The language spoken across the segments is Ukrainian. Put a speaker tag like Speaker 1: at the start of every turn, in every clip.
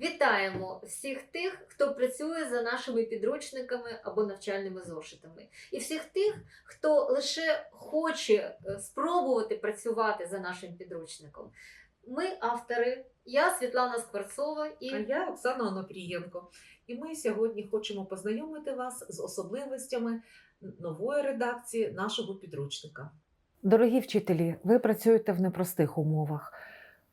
Speaker 1: Вітаємо всіх тих, хто працює за нашими підручниками або навчальними зошитами, і всіх тих, хто лише хоче е, спробувати працювати за нашим підручником. Ми автори, я Світлана Скворцова і
Speaker 2: А я Оксана Онопрієнко. І ми сьогодні хочемо познайомити вас з особливостями нової редакції нашого підручника.
Speaker 3: Дорогі вчителі, ви працюєте в непростих умовах,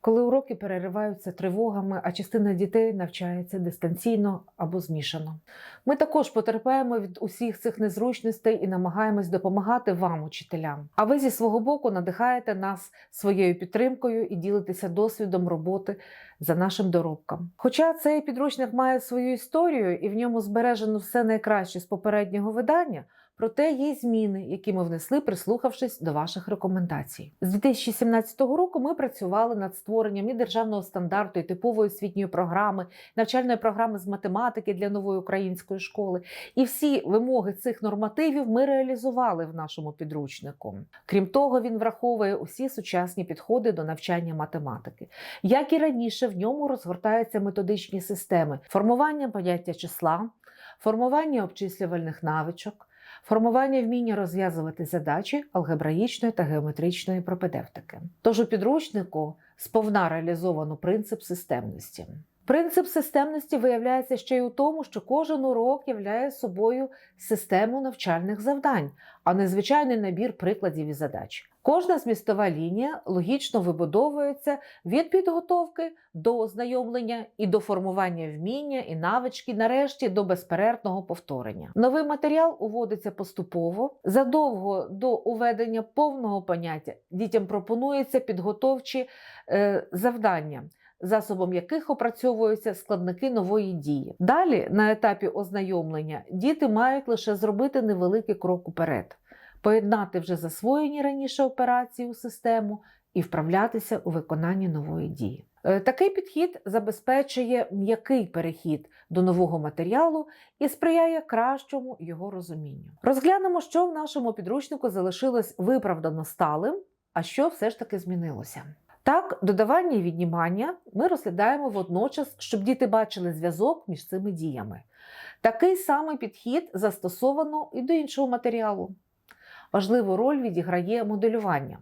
Speaker 3: коли уроки перериваються тривогами, а частина дітей навчається дистанційно або змішано. Ми також потерпаємо від усіх цих незручностей і намагаємось допомагати вам, учителям. А ви зі свого боку надихаєте нас своєю підтримкою і ділитеся досвідом роботи за нашим доробком. Хоча цей підручник має свою історію і в ньому збережено все найкраще з попереднього видання. Проте є зміни, які ми внесли, прислухавшись до ваших рекомендацій. З 2017 року ми працювали над створенням і державного стандарту, і типової освітньої програми, навчальної програми з математики для нової української школи. І всі вимоги цих нормативів ми реалізували в нашому підручнику. Крім того, він враховує усі сучасні підходи до навчання математики. Як і раніше, в ньому розгортаються методичні системи формування поняття числа, формування обчислювальних навичок формування вміння розв'язувати задачі алгебраїчної та геометричної пропедевтики. Тож у підручнику сповна реалізовано принцип системності. Принцип системності виявляється ще й у тому, що кожен урок являє собою систему навчальних завдань, а не звичайний набір прикладів і задач. Кожна змістова лінія логічно вибудовується від підготовки до ознайомлення і до формування вміння і навички, нарешті до безперервного повторення. Новий матеріал уводиться поступово. Задовго до уведення повного поняття дітям пропонується підготовчі е, завдання. Засобом яких опрацьовуються складники нової дії. Далі, на етапі ознайомлення, діти мають лише зробити невеликий крок уперед, поєднати вже засвоєні раніше операції у систему і вправлятися у виконанні нової дії. Е, Такий підхід забезпечує м'який перехід до нового матеріалу і сприяє кращому його розумінню. Розглянемо, що в нашому підручнику залишилось виправдано сталим, а що все ж таки змінилося. Так, додавання і віднімання ми розглядаємо водночас, щоб діти бачили зв'язок між цими діями. Такий самий підхід застосовано і до іншого матеріалу. Важливу роль відіграє моделювання.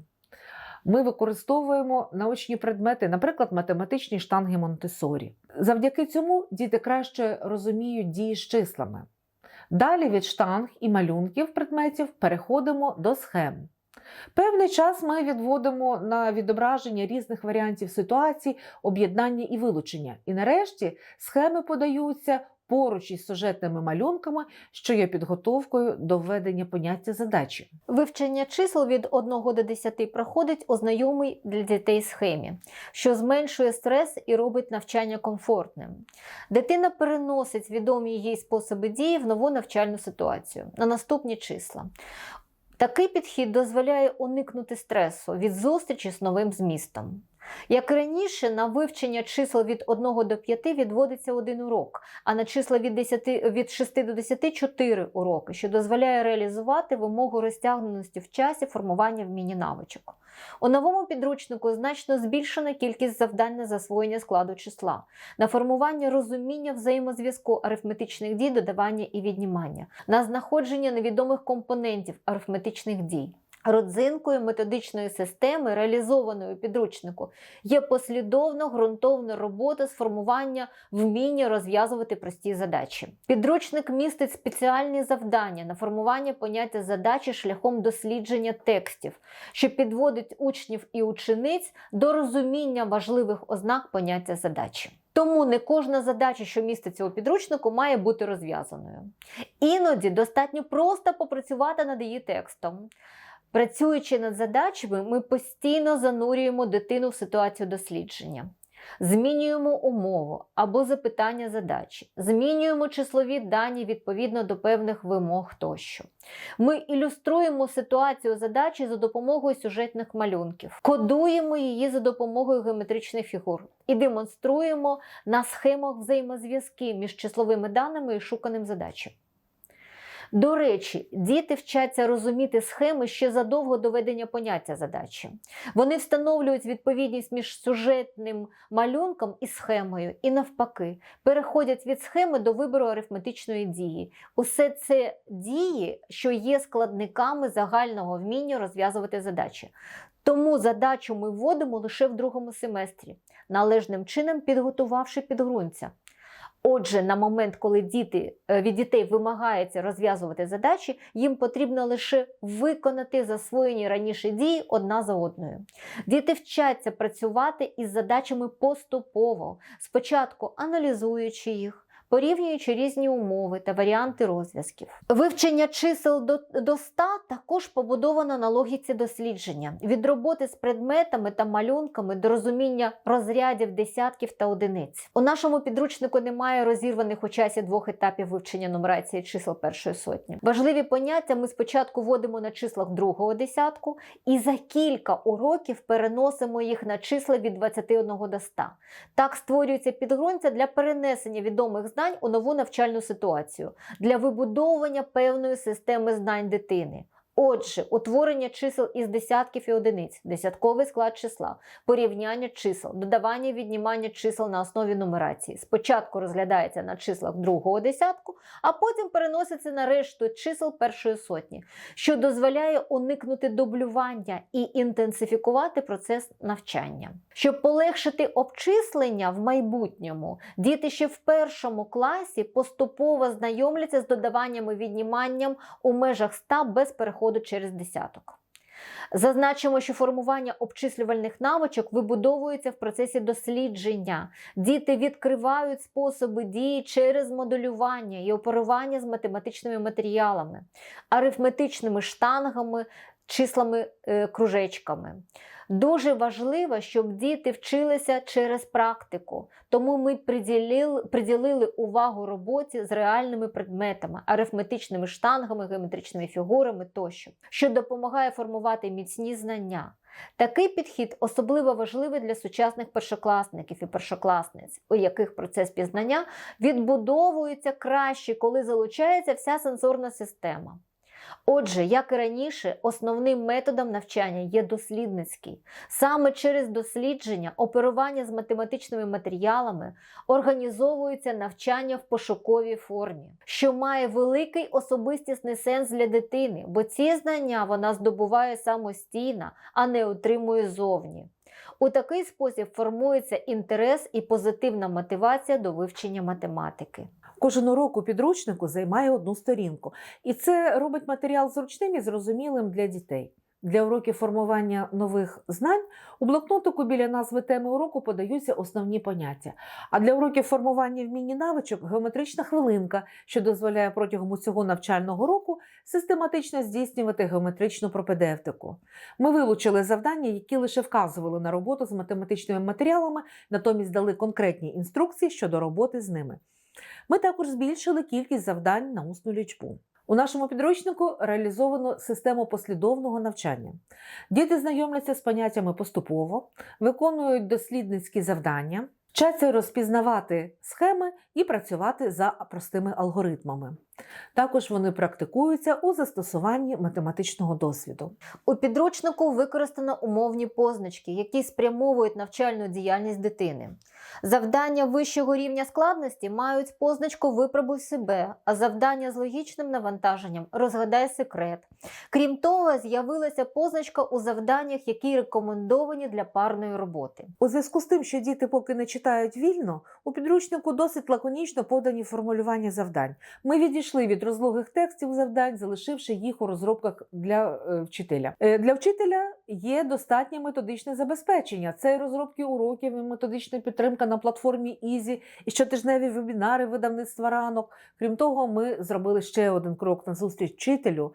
Speaker 3: Ми використовуємо научні предмети, наприклад, математичні штанги Монтесорі. Завдяки цьому діти краще розуміють дії з числами. Далі від штанг і малюнків предметів переходимо до схем. Певний час ми відводимо на відображення різних варіантів ситуацій, об'єднання і вилучення. І нарешті схеми подаються поруч із сюжетними малюнками, що є підготовкою до введення поняття задачі.
Speaker 1: Вивчення чисел від 1 до 10 проходить у знайомій для дітей схемі, що зменшує стрес і робить навчання комфортним. Дитина переносить відомі їй способи дії в нову навчальну ситуацію на наступні числа. Такий підхід дозволяє уникнути стресу від зустрічі з новим змістом. Як раніше, на вивчення чисел від 1 до 5 відводиться один урок, а на числа від, 10, від 6 до 10 – 4 уроки, що дозволяє реалізувати вимогу розтягненості в часі формування вміння навичок. У новому підручнику значно збільшена кількість завдань на засвоєння складу числа, на формування розуміння взаємозв'язку арифметичних дій, додавання і віднімання, на знаходження невідомих компонентів арифметичних дій. Родзинкою методичної системи, реалізованої підручнику, є послідовно ґрунтовна робота з формування вміння розв'язувати прості задачі. Підручник містить спеціальні завдання на формування поняття задачі шляхом дослідження текстів, що підводить учнів і учениць до розуміння важливих ознак поняття задачі. Тому не кожна задача, що міститься у підручнику, має бути розв'язаною. Іноді достатньо просто попрацювати над її текстом. Працюючи над задачами, ми постійно занурюємо дитину в ситуацію дослідження. Змінюємо умову або запитання задачі, змінюємо числові дані відповідно до певних вимог тощо. Ми ілюструємо ситуацію задачі за допомогою сюжетних малюнків, кодуємо її за допомогою геометричних фігур і демонструємо на схемах взаємозв'язки між числовими даними і шуканим задачем. До речі, діти вчаться розуміти схеми ще задовго до ведення поняття задачі. Вони встановлюють відповідність між сюжетним малюнком і схемою, і навпаки, переходять від схеми до вибору арифметичної дії. Усе це дії, що є складниками загального вміння розв'язувати задачі. Тому задачу ми вводимо лише в другому семестрі, належним чином підготувавши підґрунтя. Отже, на момент, коли діти, е, від дітей вимагається розв'язувати задачі, їм потрібно лише виконати засвоєні раніше дії одна за одною. Діти вчаться працювати із задачами поступово, спочатку аналізуючи їх. Порівнюючи різні умови та варіанти розв'язків. Вивчення чисел до, до 100 також побудовано на логіці дослідження від роботи з предметами та малюнками до розуміння розрядів десятків та одиниць. У нашому підручнику немає розірваних у часі двох етапів вивчення нумерації чисел першої сотні. Важливі поняття ми спочатку вводимо на числах другого десятку і за кілька уроків переносимо їх на числа від 21 до 100. Так створюється підґрунтя для перенесення відомих знань у нову навчальну ситуацію, для вибудовування певної системи знань дитини. Отже, утворення чисел із десятків і одиниць, десятковий склад числа, порівняння чисел, додавання і віднімання чисел на основі нумерації. Спочатку розглядається на числах другого десятку, а потім переноситься на решту чисел першої сотні, що дозволяє уникнути дублювання і інтенсифікувати процес навчання. Щоб полегшити обчислення в майбутньому, діти ще в першому класі поступово знайомляться з додаванням і відніманням у межах 100 без переходу через десяток. Зазначимо, що формування обчислювальних навичок вибудовується в процесі дослідження. Діти відкривають способи дії через моделювання і оперування з математичними матеріалами, арифметичними штангами, числами, е. Дуже важливо, щоб діти вчилися через практику, тому ми приділили, приділили увагу роботі з реальними предметами, арифметичними штангами, геометричними фігурами тощо, що допомагає формувати міцні знання. Такий підхід особливо важливий для сучасних першокласників і першокласниць, у яких процес пізнання відбудовується краще, коли залучається вся сенсорна система. Отже, як і раніше, основним методом навчання є дослідницький. Саме через дослідження, оперування з математичними матеріалами організовується навчання в пошуковій формі, що має великий особистісний сенс для дитини, бо ці знання вона здобуває самостійно, а не отримує зовні. У такий спосіб формується інтерес і позитивна мотивація до вивчення математики.
Speaker 3: Кожен урок у підручнику займає одну сторінку, і це робить матеріал зручним і зрозумілим для дітей. Для уроків формування нових знань у блокнотику біля назви теми уроку подаються основні поняття. А для уроків формування вміння навичок геометрична хвилинка, що дозволяє протягом усього навчального року систематично здійснювати геометричну пропедевтику. Ми вилучили завдання, які лише вказували на роботу з математичними матеріалами, натомість дали конкретні інструкції щодо роботи з ними. Ми також збільшили кількість завдань на усну лічбу. У нашому підручнику реалізовано систему послідовного навчання. Діти знайомляться з поняттями поступово, виконують дослідницькі завдання, вчаться розпізнавати схеми і працювати за простими алгоритмами. Також вони практикуються у застосуванні математичного досвіду.
Speaker 1: У підручнику використано умовні позначки, які спрямовують навчальну діяльність дитини. Завдання вищого рівня складності мають позначку Випробуй себе, а завдання з логічним навантаженням розгадай секрет. Крім того, з'явилася позначка у завданнях, які рекомендовані для парної роботи.
Speaker 3: У зв'язку з тим, що діти поки не читають вільно, у підручнику досить лаконічно подані формулювання завдань. Ми відійшли від розлогих текстів завдань, залишивши їх у розробках для е, вчителя. Е, для вчителя є достатнє методичне забезпечення. Це розробки уроків, і методична підтримка на платформі ІЗІ, і щотижневі вебінари видавництва ранок. Крім того, ми зробили ще один крок на зустріч вчителю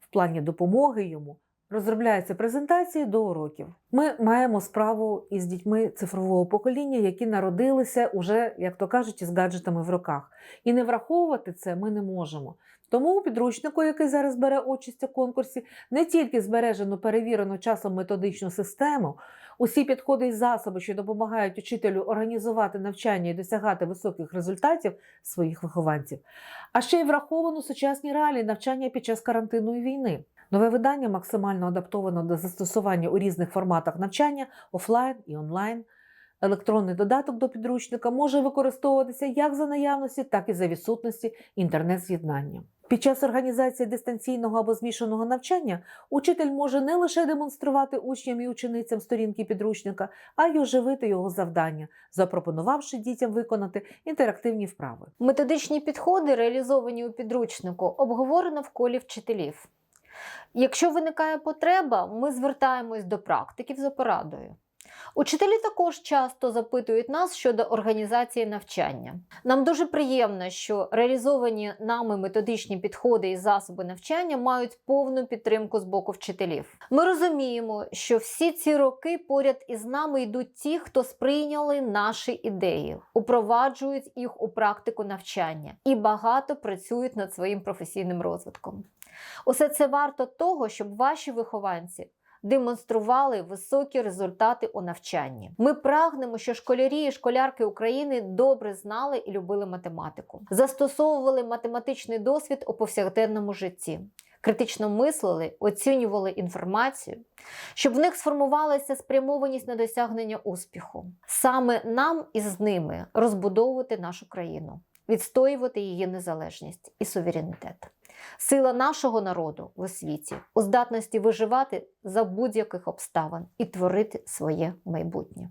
Speaker 3: в плані допомоги йому. Розробляються презентації до уроків. Ми маємо справу із дітьми цифрового покоління, які народилися уже, як то кажуть, із гаджетами в руках. І не враховувати це ми не можемо. Тому у підручнику, який зараз бере участь у конкурсі, не тільки збережено перевірену часом методичну систему, Усі підходи і засоби, що допомагають учителю організувати навчання і досягати високих результатів своїх вихованців, а ще й враховано сучасні реалії навчання під час карантину і війни. Нове видання максимально адаптовано до застосування у різних форматах навчання офлайн і онлайн. Електронний додаток до підручника може використовуватися як за наявності, так і за відсутності інтернет-з'єднання. Під час організації дистанційного або змішаного навчання учитель може не лише демонструвати учням і ученицям сторінки підручника, а й оживити його завдання, запропонувавши дітям виконати інтерактивні вправи.
Speaker 1: Методичні підходи, реалізовані у підручнику, обговорено в колі вчителів. Якщо виникає потреба, ми звертаємось до практиків за порадою. Учителі також часто запитують нас щодо організації навчання. Нам дуже приємно, що реалізовані нами методичні підходи і засоби навчання мають повну підтримку з боку вчителів. Ми розуміємо, що всі ці роки поряд із нами йдуть ті, хто сприйняли наші ідеї, упроваджують їх у практику навчання і багато працюють над своїм професійним розвитком. Усе це варто того, щоб ваші вихованці демонстрували високі результати у навчанні. Ми прагнемо, що школярі і школярки України добре знали і любили математику, застосовували математичний досвід у повсякденному житті. Критично мислили, оцінювали інформацію, щоб в них сформувалася спрямованість на досягнення успіху. Саме нам із ними розбудовувати нашу країну, відстоювати її незалежність і суверенітет. Сила нашого народу в освіті у здатності виживати за будь-яких обставин і творити своє майбутнє.